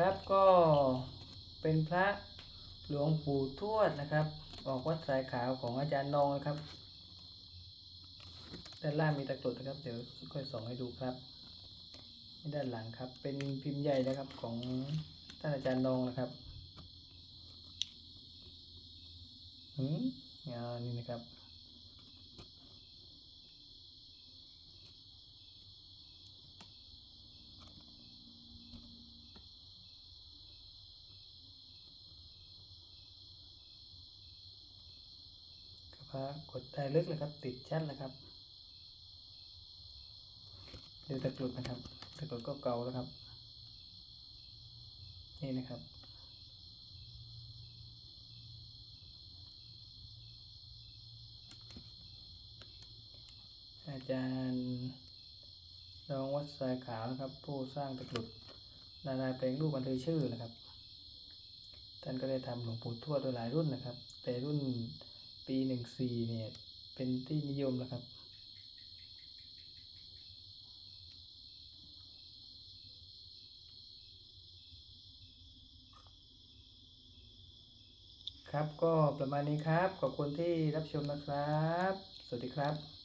ครับก็เป็นพระหลวงปู่ทวดนะครับออกวัดสายขาวของอาจารย์นองนะครับด้านล่างมีตะกรุดนะครับ เดี๋ยวค่อยส่องให้ดูครับด้านหลังครับ เป็นพิมพ์ใหญ่นะครับของท่านอาจารย์นองนะครับหืมอ่านี่นะครับ พระกดได้ลึกเลยครับ ติดชัดเลยครับเดูตะกรุดนะครับตะกรุดก็เก่าแล้วครับ นี่นะครับอาจารย์รองวัดสายขาวนะครับ ผู้สร้างตะกรุดนานาแปลงรูปอันเลยชื่อนะครับ ท่านก็ได้ทำหลวงปู่ทวดโดยหลายรุ่นนะครับ แต่รุ่น ปีหนึ่งสี่เนี่ยเป็นที่นิยมแล้วครับ ครับก็ประมาณนี้ครับ ขอบคุณที่รับชมนะครับ สวัสดีครับ